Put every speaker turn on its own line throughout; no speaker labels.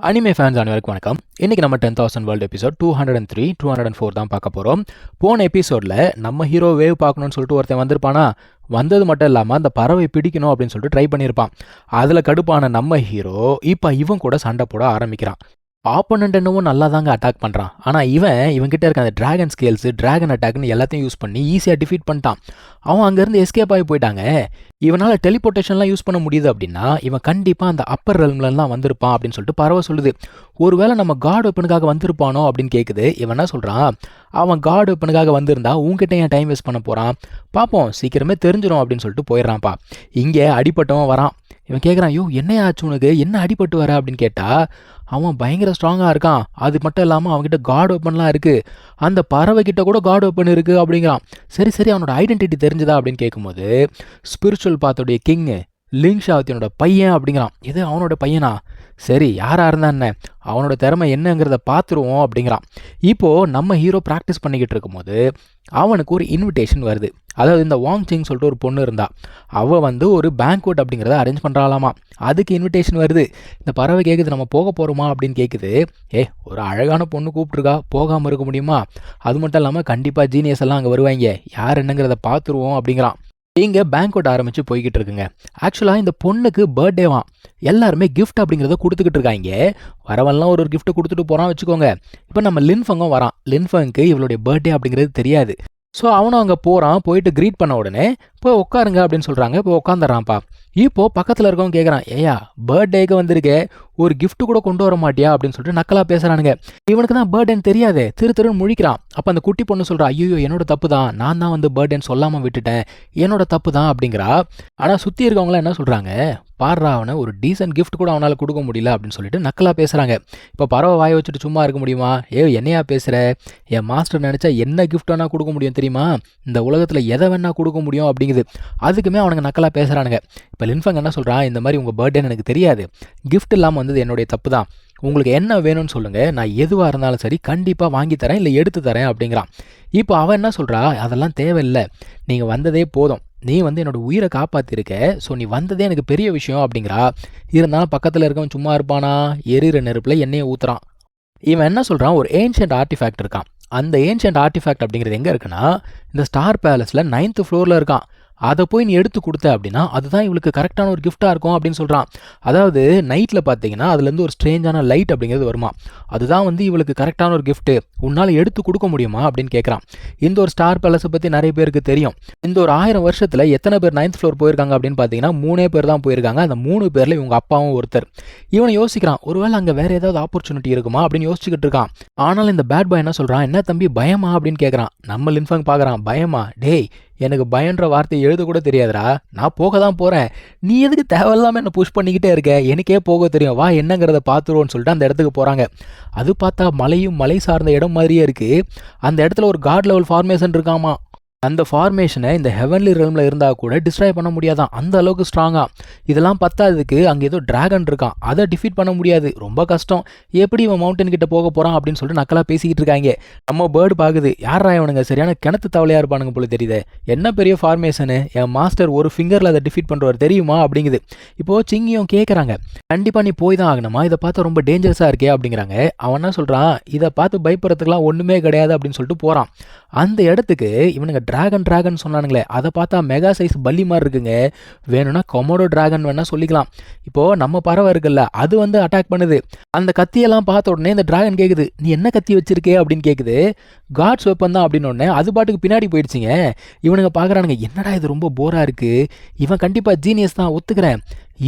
Anime fans அனைவருக்கும் வணக்கம். இன்றைக்கி நம்ம ten thousand world episode two hundred and three two hundred and four தான் பார்க்க போகிறோம் போன எபிசோடில் நம்ம ஹீரோ வேவ் பார்க்கணும்னு சொல்லிட்டு ஒருத்தன் வந்திருப்பானா? வந்தது மட்டும் இல்லாமல் அந்த பறவை பிடிக்கணும் அப்படின்னு சொல்லிட்டு ட்ரை பண்ணியிருப்பான். அதில் கடுப்பான நம்ம ஹீரோ இப்போ இவன் கூட சண்டை போட ஆரம்பிக்கிறான். ஆப்போனண்ட் என்னவோ நல்லா தாங்க அட்டாக் பண்ணுறான் ஆனால் இவன் இவன்கிட்ட இருக்க அந்த டிராகன் ஸ்கேல்ஸு டிராகன் அட்டாக்னு எல்லாத்தையும் யூஸ் பண்ணி ஈஸியாக டிஃபீட் பண்ணிட்டான். அவன் அங்கேருந்து எஸ்கேப் ஆகி போயிட்டாங்க. இவனால் டெலிபோர்ட்டேஷன்லாம் யூஸ் பண்ண முடியுது அப்படின்னா இவன் கண்டிப்பாக அந்த அப்பர் ரெல்ம்லாம் வந்திருப்பான் அப்படின்னு சொல்லிட்டு பரவ சொல்லுது. ஒருவேளை நம்ம காட் வெப்பனுக்காக வந்திருப்பானோ அப்படின்னு கேட்குது இவன் என்ன சொல்கிறான் அவன் காட் வெப்பனுக்காக வந்திருந்தா உங்ககிட்ட ஏன் டைம் வேஸ்ட் பண்ண போகிறான் பார்ப்போம் சீக்கிரமே தெரிஞ்சிடும் அப்படின்னு சொல்லிட்டு போயிடுறான்ப்பா. இங்கே அடிப்பட்டவன் வரான். இவன் கேட்குறான் ஐயோ என்ன ஆச்சு உனக்கு? என்ன அடிபட்டு வர? அப்படின்னு கேட்டால் அவன் பயங்கர ஸ்ட்ராங்காக இருக்கான். அது மட்டும் இல்லாமல் அவன்கிட்ட காட் ஓப்பன்லாம் இருக்குது அந்த பறவை கிட்ட கூட காட் ஓப்பன் இருக்குது அப்படிங்கிறான். சரி சரி அவனோட ஐடென்டிட்டி தெரிஞ்சுதா? அப்படின்னு கேட்கும்போது ஸ்பிரிச்சுவல் பாத்தோடைய கிங்கு லிங் ஷாவத்தியனோட பையன் அப்படிங்கிறான். இது அவனோட பையனா? சரி யாராக இருந்தா என்ன? அவனோட திறமை என்னங்கிறத பார்த்துருவோம் அப்படிங்கிறான். இப்போது நம்ம ஹீரோ ப்ராக்டிஸ் பண்ணிக்கிட்டு இருக்கும்போது அவனுக்கு ஒரு இன்விடேஷன் வருது. அதாவது இந்த வாங் சிங் சொல்லிட்டு ஒரு பொண்ணு இருந்தா. அவள் வந்து ஒரு பேங்க்வெட் அப்படிங்கிறத அரேஞ்ச் பண்ணுறாளாமா அதுக்கு இன்விடேஷன் வருது. இந்த பறவை கேட்குது நம்ம போக போகிறோமா அப்படின்னு கேட்குது ஏ ஒரு அழகான பொண்ணு கூப்பிட்ருக்கா போகாமல் இருக்க முடியுமா? அது மட்டும் இல்லாமல் கண்டிப்பாக ஜீனியஸ் எல்லாம் அங்கே வருவாங்க யார் என்னங்கிறத பார்த்துருவோம் அப்படிங்கிறான். இங்கே பேங்க்வெட் ஆரம்பித்து போய்கிட்டு இருக்குங்க. ஆக்சுவலாக இந்த பொண்ணுக்கு பர்த்டேவான் எல்லாருமே கிஃப்ட் அப்படிங்கிறத கொடுத்துக்கிட்டு இருக்காங்க. வரவெல்லாம் ஒரு ஒரு gift கொடுத்துட்டு போகிறான் வச்சுக்கோங்க. இப்போ நம்ம லின்ஃபங்கும் வரான். லின்ஃபங்க்கு இவளுடைய பர்த்டே அப்படிங்கிறது தெரியாது. ஸோ அவனும் அங்கே போகிறான் போயிட்டு க்ரீட் பண்ண உடனே போய் உட்காருங்க அப்படின்னு சொல்கிறாங்க இப்போ உட்காந்துறான்ப்பா இப்போ பக்கத்தில் இருக்கவங்க கேட்குறான் ஏயா பர்த்டேக்கு வந்திருக்கே. ஒரு கிஃப்ட் கூட கொண்டு வர மாட்டியா? அப்படின்னு சொல்லிட்டு நக்கலாக பேசுகிறானுங்க இவனுக்கு தான் பர்த்டேன்னு தெரியாதே. திரு திருன்னு முழிக்கிறான். அப்போ அந்த குட்டி பொண்ணு சொல்கிறா ஐயோ என்னோட தப்பு தான். நான் தான் வந்து பர்த்டேன்னு சொல்லாமல் விட்டுட்டேன். என்னோட தப்பு தான் அப்படிங்கிறா. ஆனால் சுற்றி இருக்கவங்களாம் என்ன சொல்கிறாங்க பாடுறா அவனை ஒரு டீசென்ட் கிஃப்ட் கூட அவனால் கொடுக்க முடியல அப்படின்னு சொல்லிட்டு நக்கலாக பேசுகிறாங்க இப்போ பறவை வாய வச்சுட்டு சும்மா இருக்க முடியுமா? ஏ என்னையா பேசுகிற என் மாஸ்டர் நினச்சா என்ன கிஃப்ட் வேணால் கொடுக்க முடியும் தெரியுமா? இந்த உலகத்தில் எதை வேணால் கொடுக்க முடியும் தெரியுது. அதுக்குமே அவனுங்க நக்கலாக பேசுகிறானுங்க இப்போ லின்ஃபங் என்ன சொல்கிறான் இந்த மாதிரி உங்கள் பர்த்டேன்னு எனக்கு தெரியாது. கிஃப்ட் இல்லாமல் வந்தது என்னுடைய தப்பு தான். உங்களுக்கு என்ன வேணும்னு சொல்லுங்கள் நான் எதுவாக இருந்தாலும் சரி கண்டிப்பாக வாங்கி தரேன் இல்லை எடுத்து தரேன் அப்படிங்கிறான். இப்போ அவன் என்ன சொல்கிறா அதெல்லாம் தேவையில்லை. நீங்கள் வந்ததே போதும். நீ வந்து என்னோட உயிரை காப்பாற்றிருக்க ஸோ நீ வந்ததே எனக்கு பெரிய விஷயம் அப்படிங்கிறா. இருந்தாலும் பக்கத்தில் இருக்கவன் சும்மா இருப்பானா? எரியிற நெருப்பில் எண்ணெயை ஊற்றுறான் இவன் என்ன சொல்கிறான் ஒரு ஏன்ஷியன்ட் ஆர்டிஃபேக்ட் இருக்கான். அந்த ஏன்ஷியன்ட் ஆர்டிஃபேக்ட் அப்படிங்கிறது எங்கே இருக்குன்னா இந்த ஸ்டார் பேலஸில் நைன்த்து ஃப்ளோரில் இருக்கான். அதை போய் நீ எடுத்து கொடுத்த அப்படின்னா அதுதான் இவளுக்கு கரெக்டான ஒரு கிஃப்ட்டாக இருக்கும் அப்படின்னு சொல்கிறான் அதாவது நைட்டில் பார்த்தீங்கன்னா அதுலேருந்து ஒரு ஸ்ட்ரேஞ்சான லைட் அப்படிங்கிறது வருமா? அதுதான் வந்து இவளுக்கு கரெக்டான ஒரு கிஃப்ட்டு உன்னால் எடுத்து கொடுக்க முடியுமா அப்படின்னு கேட்குறான் இந்த ஒரு ஸ்டார் பேலஸை பற்றி நிறைய பேருக்கு தெரியும். இந்த ஒரு ஆயிரம் வருஷத்தில் எத்தனை பேர் நைன்த் ஃப்ளோர் போயிருக்காங்க அப்படின்னு பார்த்தீங்கன்னா மூணே பேர் தான் போயிருக்காங்க. அந்த மூணு பேரில் இவங்க அப்பாவும் ஒருத்தர். இவனை யோசிக்கிறான் ஒருவேளை அங்கே வேறு ஏதாவது ஆப்பர்ச்சுனிட்டி இருக்குமா? அப்படின்னு யோசிச்சுக்கிட்டு இருக்கான். ஆனால் இந்த பேட் பாய் என்ன சொல்கிறான் என்ன தம்பி பயமா? அப்படின்னு கேட்குறான் நம்ம லின்ஃபங் பார்க்குறான் பயமா? டேய் எனக்கு பயன்ற வார்த்தை எழுத கூட தெரியாதுடா. நான் போக தான் போகிறேன் நீ எதுக்கு தேவையில்லாமல் என்னை புஷ் பண்ணிக்கிட்டே இருக்க? எனக்கே போக தெரியும். வா என்னங்கிறத பார்த்துருவோன்னு சொல்லிட்டு அந்த இடத்துக்கு போகிறாங்க அது பார்த்தா மலையும் மலை சார்ந்த இடம் மாதிரியே இருக்குது அந்த இடத்துல ஒரு காட் லெவல் ஃபார்மேஷன் இருக்காமா? அந்த ஃபார்மேஷனை இந்த ஹெவன்லி ரெல்மில் இருந்தால் கூட டிஸ்ட்ராய் பண்ண முடியாதான் அந்த அளவுக்கு ஸ்ட்ராங்காக இதெல்லாம் பத்தாததுக்கு அங்கே ஏதோ டிராகன் இருக்கான். அதை டிஃபீட் பண்ண முடியாது. ரொம்ப கஷ்டம். எப்படி இவன் மவுண்டன் கிட்ட போக போகிறான் அப்படின்னு சொல்லிட்டு நக்கலாக பேசிக்கிட்டு இருக்காங்க. நம்ம பேர்டு பார்க்குது யாரா இவனுங்க? சரியான கிணத்து தவளையாக இருப்பானுங்க போல தெரியுது. என்ன பெரிய ஃபார்மேஷனு என் மாஸ்டர் ஒரு ஃபிங்கரில் அதை டிஃபீட் பண்ணுறவர் தெரியுமா? அப்படிங்குது. இப்போது சிங்கியும் கேட்குறாங்க கண்டிப்பாக நீ போய் தான் ஆகணுமா? இதை பார்த்தா ரொம்ப டேஞ்சரஸாக இருக்கே அப்படிங்கிறாங்க. அவன் என்ன சொல்கிறான் இதை பார்த்து பயப்படுறதுக்குலாம் ஒன்றுமே கிடையாது அப்படின்னு சொல்லிட்டு போகிறான் அந்த இடத்துக்கு இவனுங்க டிராகன் டிராகன் சொன்னானுங்களே. அதை பார்த்தா மெகா சைஸ் பள்ளி மாதிரி இருக்குங்க. வேணும்னா கொமோடோ டிராகன் வேணால் சொல்லிக்கலாம். இப்போது நம்ம பறவை இருக்குல்ல அது வந்து அட்டாக் பண்ணுது. அந்த கத்தியெல்லாம் பார்த்த உடனே இந்த டிராகன் கேட்குது நீ என்ன கத்தி வச்சிருக்கே? அப்படின்னு கேட்குது காட்ஸ் வெப்பன் தான் அப்படின்னு உடனே அது பாட்டுக்கு பின்னாடி போயிடுச்சுங்க. இவனுங்க பார்க்குறானுங்க என்னடா இது ரொம்ப போராக இருக்குது இவன் கண்டிப்பாக ஜீனியஸ் தான் ஒத்துக்கிறேன்.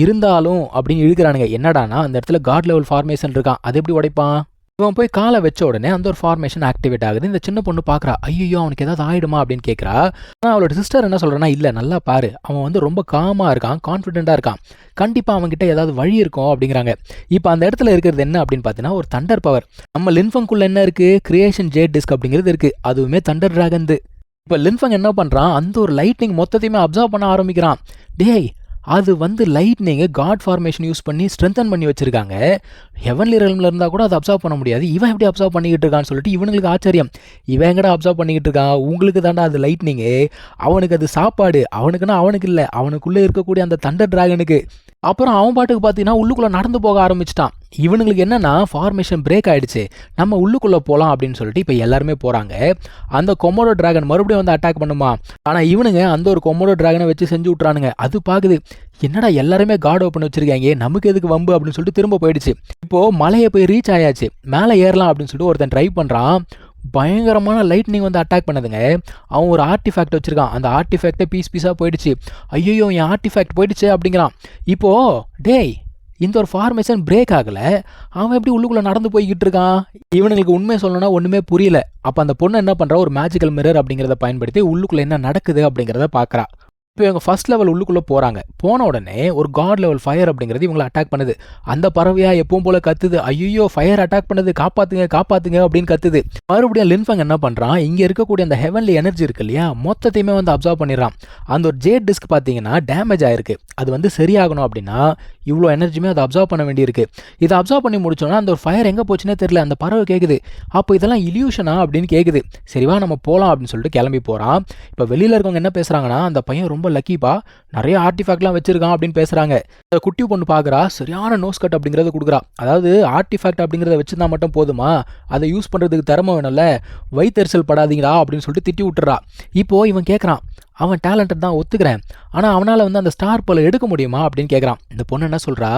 இருந்தாலும் அப்படின்னு இழுக்கிறானுங்க. என்னடானா அந்த இடத்துல காட் லெவல் ஃபார்மேஷன் இருக்கான். அது எப்படி உடைப்பான்? இவன் போய் காலை வச்ச உடனே அந்த ஒரு ஃபார்மேஷன் ஆக்டிவேட் ஆகுது. இந்த சின்ன பொண்ணு பார்க்குறா ஐயோ அவனுக்கு ஏதாவது ஆயிடுமா? அப்படின்னு கேட்குறா ஆனால் அவளோட சிஸ்டர் என்ன சொல்கிறேன்னா இல்லை நல்லா பாரு. அவன் வந்து ரொம்ப காமாக இருக்கான் கான்ஃபிடென்ட்டாக இருக்கான். கண்டிப்பாக அவன்கிட்ட ஏதாவது வழி இருக்கும் அப்படிங்கிறாங்க. இப்போ அந்த இடத்துல இருக்கிறது என்ன அப்படின்னு பார்த்தீங்கன்னா ஒரு தண்டர் பவர் நம்ம லின்ஃபங்குள்ள என்ன இருக்குது கிரியேஷன் ஜே டிஸ்க் அப்படிங்கிறது இருக்குது அதுவுமே தண்டர் டிராகன்து இப்போ லின்ஃபங் என்ன பண்ணுறான் அந்த ஒரு லைட்னிங் மொத்தத்தையுமே அப்சர்வ் பண்ண ஆரம்பிக்கிறான். டேய் அது வந்து லைட்னிங்கு காட் ஃபார்மேஷன் யூஸ் பண்ணி ஸ்ட்ரென்தன் பண்ணி வச்சுருக்காங்க. ஹெவன்லி ரெல்மில் இருந்தால் கூட அதை அப்சர்வ் பண்ண முடியாது. இவன் எப்படி அப்சர்வ் பண்ணிக்கிட்டு இருக்கான்னு சொல்லிட்டு இவனுங்களுக்கு ஆச்சரியம். இவன் எங்கடா அப்சர்வ் பண்ணிக்கிட்டு இருக்கான்? உங்களுக்கு தாண்டா அது லைட்னிங்கு அவனுக்கு அது சாப்பாடு. அவனுக்குன்னா அவனுக்கு இல்லை. அவனுக்குள்ளே இருக்கக்கூடிய அந்த தண்டர் டிராகனுக்கு அப்புறம் அவன் பாட்டுக்கு பார்த்தீங்கன்னா உள்ளுக்குள்ளே நடந்து போக ஆரம்பிச்சிட்டான். இவனுங்களுக்கு என்னென்னா ஃபார்மேஷன் பிரேக் ஆகிடுச்சு நம்ம உள்ளுக்குள்ளே போகலாம் அப்படின்னு சொல்லிட்டு இப்போ எல்லாருமே போகிறாங்க அந்த கொமோடோ டிராகன் மறுபடியும் வந்து அட்டாக் பண்ணுமா? ஆனால் இவனுங்க அந்த ஒரு கொமோடோ டிராகனை வச்சு செஞ்சு விட்றானுங்க அது பார்க்குது என்னடா எல்லாருமே கார்டு ஓப்பன் வச்சுருக்காங்க நமக்கு எதுக்கு வம்பு அப்படின்னு சொல்லிட்டு திரும்ப போயிடுச்சு. இப்போது மலையை போய் ரீச் ஆயாச்சு. மேலே ஏறலாம் அப்படின்னு சொல்லிட்டு ஒருத்தன் ட்ரை பண்ணுறான் பயங்கரமான லைட்னிங் வந்து அட்டாக் பண்ணதுங்க. அவன் ஒரு ஆர்டிஃபேக்ட் வச்சுருக்கான். அந்த ஆர்டிஃபேக்டே பீஸ் பீஸாக போயிடுச்சு. ஐயோ என் ஆர்டிஃபேக்ட் போயிடுச்சு அப்படிங்கிறான். இப்போ டேய் இந்த ஒரு ஃபார்மேஷன் பிரேக் ஆகலை. அவன் எப்படி உள்ளுக்குள்ளே நடந்து போய்கிட்டு இருக்கான்? இவனுங்களுக்கு உண்மையை சொல்லணும்னா ஒன்றுமே புரியல. அப்போ அந்த பொண்ணு என்ன பண்ணுறா ஒரு மேஜிக்கல் மிரர் அப்படிங்கிறத பயன்படுத்தி உள்ளுக்குள்ளே என்ன நடக்குது அப்படிங்கிறத பார்க்குறா இப்போ இவங்க ஃபர்ஸ்ட் லெவல் உள்ளுக்குள்ளே போகிறாங்க போன உடனே ஒரு காட் லெவல் ஃபயர் அப்படிங்கிறது இவங்களை அட்டாக் பண்ணுது. அந்த பறவையாக எப்பவும் போல் கத்துது. ஐயோ ஃபயர் அட்டாக் பண்ணுது. காப்பாத்துங்க காப்பாற்றுங்க அப்படின்னு கத்துது. மறுபடியும் லின்ஃபங் என்ன பண்ணுறான் இங்கே இருக்கக்கூடிய அந்த ஹெவன்லி எனர்ஜி இருக்கு இல்லையா? மொத்தத்தையுமே வந்து அப்சர்வ் பண்ணிடுறான். அந்த ஒரு ஜேட் டிஸ்க் பார்த்தீங்கன்னா டேமேஜ் ஆயிருக்கு. அது வந்து சரியாகணும் அப்படின்னா இவ்வளோ எனர்ஜியுமே அதை அப்சர்வ் பண்ண வேண்டியிருக்கு. இதை அப்சர்வ் பண்ணி முடிச்சோன்னா அந்த ஒரு ஃபயர் எங்கே போச்சுன்னே தெரியல. அந்த பறவை கேட்குது அப்போ இதெல்லாம் இல்யூஷனா அப்படின்னு கேட்குது சரிவா நம்ம போகலாம் அப்படின்னு சொல்லிட்டு கிளம்பி போகிறான் இப்போ வெளியில் இருக்கவங்க என்ன பேசுகிறாங்கன்னா அந்த பையன் ரொம்ப லக்கிப்பா நிறைய ஆர்டிஃபேக்ட்லாம் வச்சிருக்கான் அப்படின்னு பேசுகிறாங்க இந்த குட்டி பொண்ணு பார்க்குறா சரியான நோஸ் கட் அப்படிங்கிறத கொடுக்குறா. அதாவது ஆர்டிஃபேக்ட் அப்படிங்கிறத வச்சுருந்தா மட்டும் போதுமா? அதை யூஸ் பண்ணுறதுக்கு திறமை வேணும்ல? வயிற்றுச்சல் படாதீங்களா? அப்படின்னு சொல்லிட்டு திட்டி விட்டுறா. இப்போ இவன் கேட்குறான் அவன் டேலண்டட் தான் ஒத்துக்கிறேன். ஆனால் அவனால் வந்து அந்த ஸ்டார் போல எடுக்க முடியுமா? அப்படின்னு கேட்குறான் இந்த பொண்ணு என்ன சொல்கிறா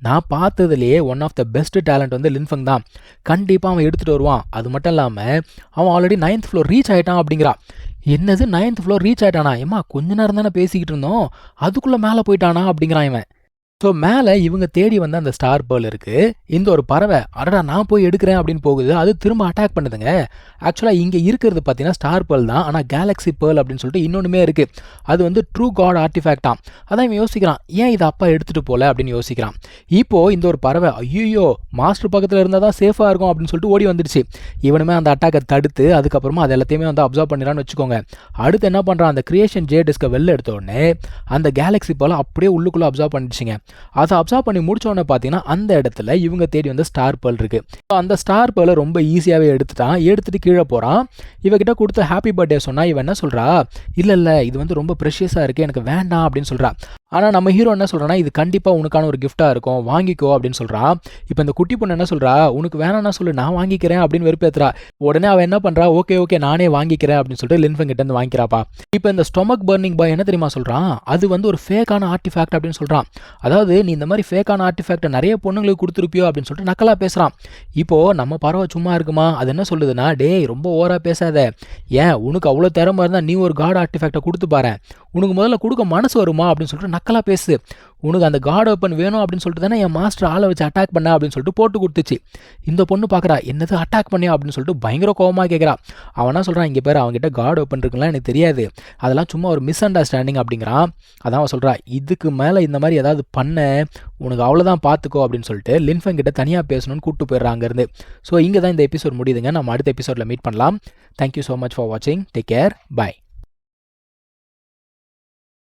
நான் பார்த்ததுலேயே one of the best talent வந்து லின்ஃபங் தான். கண்டிப்பாக அவன் எடுத்துகிட்டு வருவான். அது மட்டும் இல்லாமல் அவன் ஆல்ரெடி நைன்த் ஃப்ளோர் ரீச் ஆகிட்டான் அப்படிங்கிறா. என்னது நைன்த் ஃப்ளோர் ரீச் ஆயிட்டானா? ஏம்மா கொஞ்ச நேரம் தானே பேசிக்கிட்டு இருந்தோம். அதுக்குள்ளே மேலே போயிட்டானா அப்படிங்கிறான் இவன். ஸோ மேலே இவங்க தேடி வந்த அந்த ஸ்டார் பேர்ல் இருக்குது இந்த ஒரு பறவை அடடா நான் போய் எடுக்கிறேன் அப்படின்னு போகுது. அது திரும்ப அட்டாக் பண்ணுதுங்க. ஆக்சுவலாக இங்கே இருக்கிறது பார்த்தீங்கன்னா ஸ்டார் பேர்ல் தான். ஆனால் கேலக்ஸி பேர்ல் அப்படின்னு சொல்லிட்டு இன்னொன்றுமே இருக்குது அது வந்து ட்ரூ காட் ஆர்டிஃபேக்டாம் அதான் இவன் யோசிக்கிறான் ஏன் இதை அப்பா எடுத்துகிட்டு போகல அப்படின்னு யோசிக்கிறான். இப்போது இந்த ஒரு பறவை ஐயோ மாஸ்டர் பக்கத்தில் இருந்தால் தான் சேஃபாக இருக்கும் அப்படின்னு சொல்லிட்டு ஓடி வந்துடுச்சு. இவனுமே அந்த அட்டாக்கை தடுத்து அதுக்கப்புறமா அது எல்லாத்தையுமே வந்து அப்சர்வ் பண்ணிடலான்னு வச்சுக்கோங்க. அடுத்து என்ன பண்ணுறான் அந்த கிரியேஷன் ஜே டிஸ்கை வெளில எடுத்த உடனே அந்த கேலக்ஸி பேர்ல அப்படியே உள்ளுக்குள்ளே அப்சர்வ் பண்ணிடுச்சிங்க. அதை அப்சர்வ் பண்ணி முடிச்சோடனே பார்த்தீங்கன்னா அந்த இடத்துல இவங்க தேடி வந்து ஸ்டார் பேர்ல் இருக்கு. அந்த ஸ்டார் பேர்ல ரொம்ப ஈஸியாகவே எடுத்துட்டான் எடுத்துட்டு கீழே போகிறான் இவகிட்ட கொடுத்த ஹாப்பி பர்த்டே சொன்னால் இவன் என்ன சொல்கிறா இல்லை இல்லை இது வந்து ரொம்ப ப்ரெஷியஸாக இருக்குது எனக்கு வேண்டாம் அப்படின்னு சொல்கிறா ஆனால் நம்ம ஹீரோ என்ன சொல்கிறேன்னா இது கண்டிப்பாக உனக்கான ஒரு கிஃப்ட்டாக இருக்கும். வாங்கிக்கோ அப்படின்னு சொல்கிறான் இப்போ இந்த குட்டி பொண்ணு என்ன சொல்கிறா உனக்கு வேணாம்னா சொல்லு நான் வாங்கிக்கிறேன் அப்படின்னு வெறுப்பேத்துறா. உடனே அவன் என்ன பண்ணுறா ஓகே ஓகே நானே வாங்கிக்கிறேன் அப்படின்னு சொல்லிட்டு லின்ஃபன் கிட்ட இருந்து வாங்கிக்கிறாப்பா. இப்போ இந்த ஸ்டொமக் பர்னிங் பாய் என்ன தெரியுமா சொல்கிறான் அது வந்து ஒரு ஃபேக்கான ஆர்டிஃபேக்ட் அப்படின்னு சொல்கிறான் அதாவது நீ இந்த மாதிரி ஃபேக்கான ஆர்டிஃபேக்ட்டை நிறைய பொண்ணுங்களுக்கு கொடுத்துருப்பியோ அப்படின்னு சொல்லிட்டு நக்கலாக பேசுகிறான் இப்போது நம்ம பறவை சும்மா இருக்குமா? அது என்ன சொல்லுதுன்னா டேய் ரொம்ப ஓவராக பேசாத. ஏன்? உனக்கு அவ்வளோ திறமை இருந்தால் நீ ஒரு காட் ஆர்டிஃபேக்டை கொடுத்து பாரு உனக்கு முதல்ல கொடுக்க மனசு வருமா? அப்படின்னு சொல்லிட்டு நக்கலாக பேசு. உனக்கு அந்த காட் ஓப்பன் வேணும் அப்படின்னு சொல்லிட்டு தானே என் மாஸ்டர் ஆளை வச்சு அட்டாக் பண்ண அப்படின்னு சொல்லிட்டு போட்டு கொடுத்துச்சு. இந்த பொண்ணு பார்க்குறா என்னது அட்டாக் பண்ணியா அப்படின்னு சொல்லிட்டு பயங்கர கோவமாக கேட்குறா அவனா சொல்கிறான் இங்கே பேர் அவங்ககிட்ட காட் ஓப்பன் இருக்குலாம் எனக்கு தெரியாது. அதெல்லாம் சும்மா ஒரு மிஸ் அண்டர்ஸ்டாண்டிங் அப்படிங்கிறான். அதான் அவன் சொல்கிறா இதுக்கு மேலே இந்த மாதிரி ஏதாவது பண்ண உனக்கு அவ்வளோதான் பார்த்துக்கோ அப்படின்னு சொல்லிட்டு லின்ஃபன் கிட்ட தனியாக பேசணும்னு கூப்பிட்டு போயிடுறாங்க அங்கேருந்து. ஸோ இங்கே தான் இந்த எபிசோட் முடியுதுங்க. நம்ம அடுத்த எபிசோடில் மீட் பண்ணலாம். Thank you so much for வாட்சிங் டேக் கேர் பை